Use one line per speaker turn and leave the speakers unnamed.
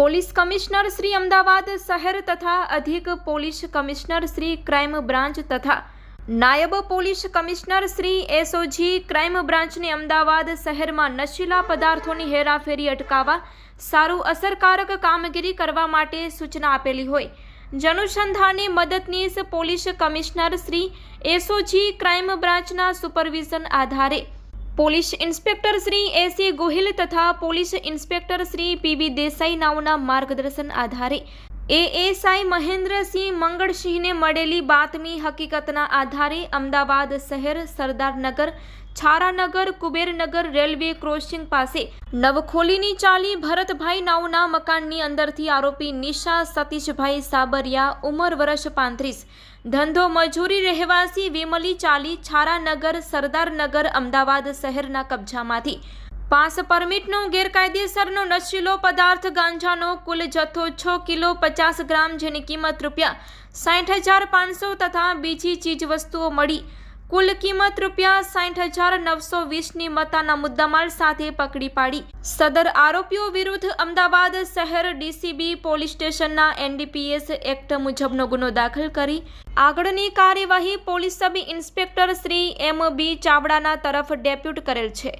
Police commissioner Shri Ahmedabad શહેર તથા અધિક police commissioner Shri crime branch તથા નાયબ police commissioner Shri SOG crime બ્રાન્ચને Ahmedabad શહેરમાં નશીલા પદાર્થોની હેરાફેરી અટકાવવા સારું અસરકારક કામગીરી કરવા માટે સૂચના આપેલી હોય. જનુસંધાને મદદનીશ police commissioner Shri SOG crime બ્રાન્ચના સુપરવિઝન આધારે police inspector Shri AC Gohil તથા police inspector Shri PV Desai નાઓના માર્ગદર્શન આધારે એએસઆઈ મહેન્દ્રસિંહ મંગળસિંહને મળેલી બાતમી હકીકતના આધારે અમદાવાદ શહેર સરદારનગર, છારાનગર, કુબેરનગર રેલવે ક્રોસિંગ પાસે નવખોલીની ચાલી ભરતભાઈ નાઉના મકાનની અંદરથી આરોપી નિશા સતીશભાઈ સાબરિયા, ઉંમર વર્ષ પાંત્રીસ. ધંધો મજૂરી રહેવાસી વિમલી ચાલી છારાનગર, સરદારનગર, અમદાવાદ શહેરના કબજામાંથી. પાસ પરમિટનો ગેરકાયદેસરનો નશીલો પદાર્થ ગાંજાનો કુલ જથ્થો છ કિલો પચાસ ગ્રામ જેની કિંમત રૂપિયા સાઠ હજાર પાંચસો તથા બીજી ચીજવસ્તુઓ મળી. કુલ કિંમત રૂપિયા સાઠ હજાર નવસો વીસની મતાના મુદ્દામાલ સાથે પકડી પાડી. સદર આરોપીઓ વિરુદ્ધ અમદાવાદ શહેર ડીસીબી પોલીસ સ્ટેશનના એનડીપીએસ એક્ટ મુજબનો ગુનો દાખલ કરી. આગળની કાર્યવાહી police sub inspector Shri M B ચાવડાના તરફ ડેપ્યુટ કરેલ છે.